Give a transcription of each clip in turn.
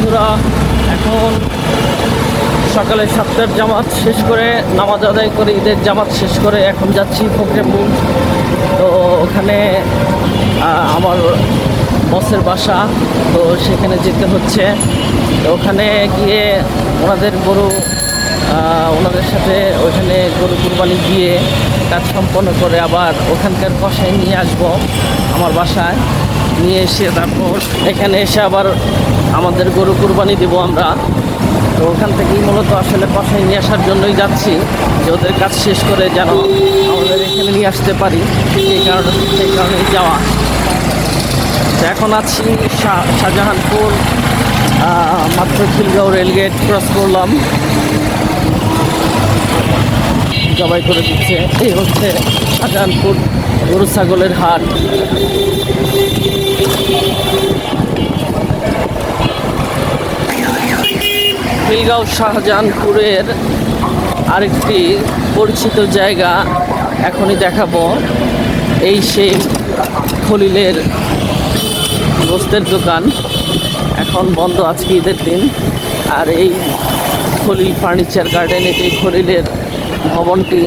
বন্ধুরা, এখন সকালে সাতটার জামাত শেষ করে, নামাজ আদায় করে ঈদের জামাত শেষ করে এখন যাচ্ছি ফকরেপুর তো ওখানে আমার বসের বাসা, তো সেখানে যেতে হচ্ছে। তো ওখানে গিয়ে ওনাদের গরু ওনাদের সাথে ওখানে গরু কুরবানি দিয়ে কাজ সম্পন্ন করে আবার ওখানকার কষাই নিয়ে আসব আমার বাসায়। নিয়ে এসে তারপর এখানে এসে আবার আমাদের গরু কুরবানি দিব আমরা। তো ওখান থেকেই মূলত আসলে কষাই নিয়ে আসার জন্যই যাচ্ছি। যে ওদের কাজ শেষ করে যেন আমাদের এখানে নিয়ে আসতে পারি। সেই কারণে সেই কারণেই যাওয়া। তো এখন আছি শাহজাহানপুর মাত্র খিলগাঁও রেলগেট ক্রস করলাম। জবাই করে দিচ্ছে। এই হচ্ছে শাহজাহানপুর গরু ছাগলের হাট। খিলগাঁও শাহজাহানপুরের আরেকটি পরিচিত জায়গা এখনই দেখাবো। এই সেই খলিলের গোস্তের দোকান। এখন বন্ধ আজকে ঈদের দিন। আর এই খলিল ফার্নিচার গার্ডেন, এটি খলিলের ভবনটি।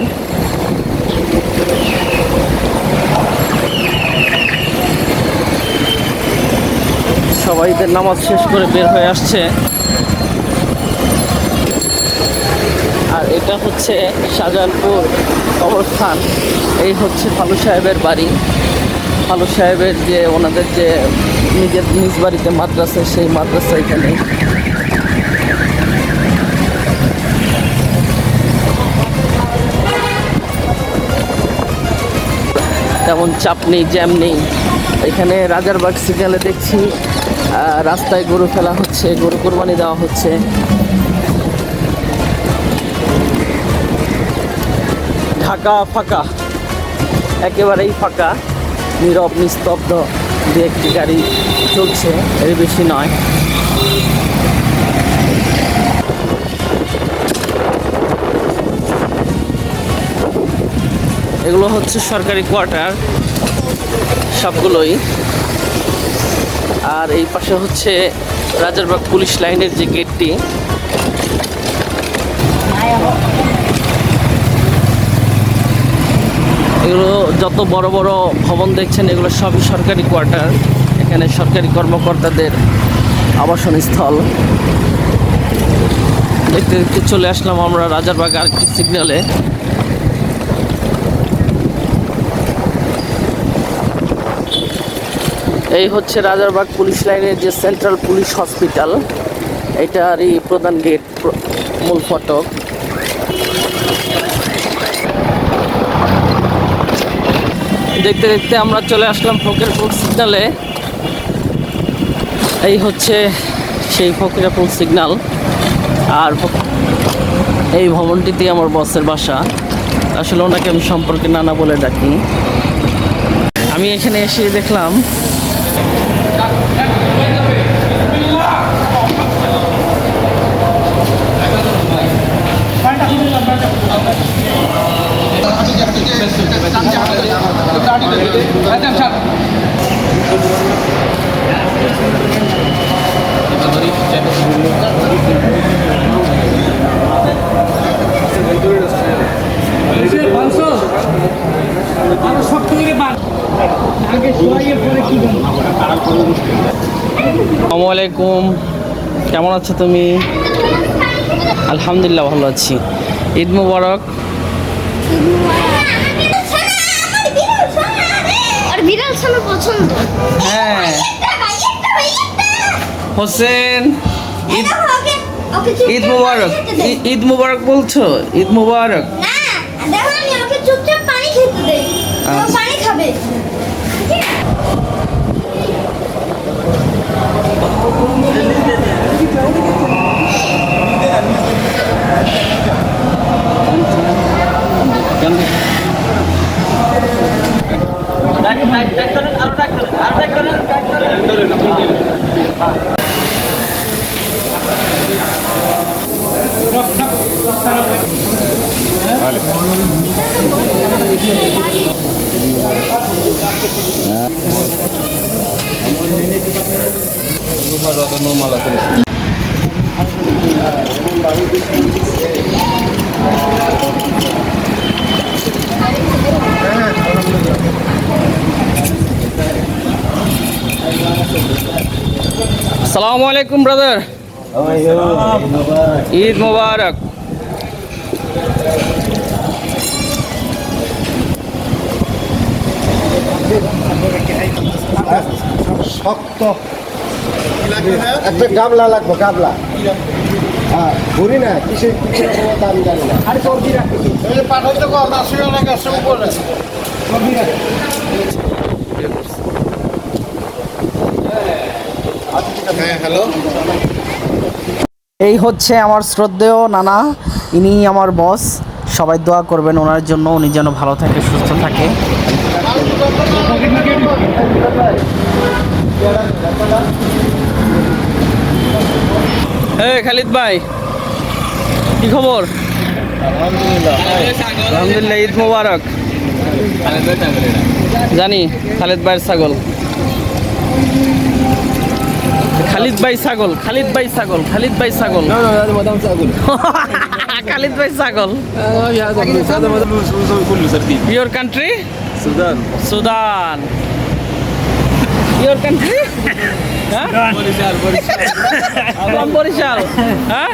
সবাই ঈদের নামাজ শেষ করে বের হয়ে আসছে আর এটা হচ্ছে শাহজাহানপুর কবরস্থান। এই হচ্ছে ফালু সাহেবের বাড়ি। ফালু সাহেবের যে ওনাদের যে নিজের নিজ বাড়িতে মাদ্রাসা, সেই মাদ্রাসা এখানে। তেমন চাপ নেই, জ্যাম নেই। এখানে রাজারবাগ সিগন্যালে দেখছি রাস্তায় গরু ফেলা হচ্ছে, গরু কোরবানি দেওয়া হচ্ছে। ফাঁকা ফাঁকা। একেবারেই ফাঁকা, নীরব, নিস্তব্ধ দু একটি গাড়ি চলছে, এর বেশি নয়। এগুলো হচ্ছে সরকারি কোয়ার্টার, সবগুলোই। আর এই পাশে হচ্ছে রাজারবাগ পুলিশ লাইনের যে গেটটি। এগুলো যত বড় বড় ভবন দেখছেন, এগুলো সবই সরকারি কোয়ার্টার। এখানে সরকারি কর্মকর্তাদের আবাসন স্থল দেখতে দেখতে চলে আসলাম আমরা রাজারবাগ আরেকটি সিগন্যালে। এই হচ্ছে রাজারবাগ পুলিশ লাইনের যে সেন্ট্রাল পুলিশ হসপিটাল, এটারই প্রধান গেট মূল ফটক। দেখতে দেখতে আমরা চলে আসলাম ফকিরপুর সিগনালে। এই হচ্ছে সেই ফকিরাপুর সিগনাল। আর এই ভবনটিতে আমার বসের বাসা। আসলে ওনাকে আমি সম্পর্কে নানা বলে ডাকি। আমি এখানে এসে দেখলাম আসসালামু আলাইকুম। কেমন আছো তুমি? আলহামদুলিল্লাহ ভালো আছি। ঈদ মুবারক। আর পছন্দ। হ্যাঁ। হোসেন ঈদ ঈদ মুবারক। ঈদ মুবারক বলছো? ঈদ মুবারক। পানি খাবে। আসসালামু আলাইকুম ব্রাদার ঈদ মুবারক। শক্ত। একটা গাবলা লাগবো গাবলা। হ্যাঁ ঘুরি না কিসে কিসের কোনো দাম জানি না। আরে চর্বি রাখতেছি পাঠাইতে কর আসলে অনেক আছে উপরে? চর্বি রাখ। এই হচ্ছে আমার শ্রদ্ধেয় নানা ইনি আমার বস। সবাই দোয়া করবেন ওনার জন্য উনি যেন ভালো থাকে সুস্থ থাকে। হ্যাঁ খালিদ ভাই কি খবর আলহামদুলিল্লাহ ঈদ মুবারক জানি খালিদ ভাইয়ের ছাগল খালিদ ভাই ছাগল খালিদ ভাই ছাগল খালিদ ভাই ছাগল খালিদ ভাই ছাগল your country Sudan. Sudan. Your country Barishal Barishal. হ্যাঁ?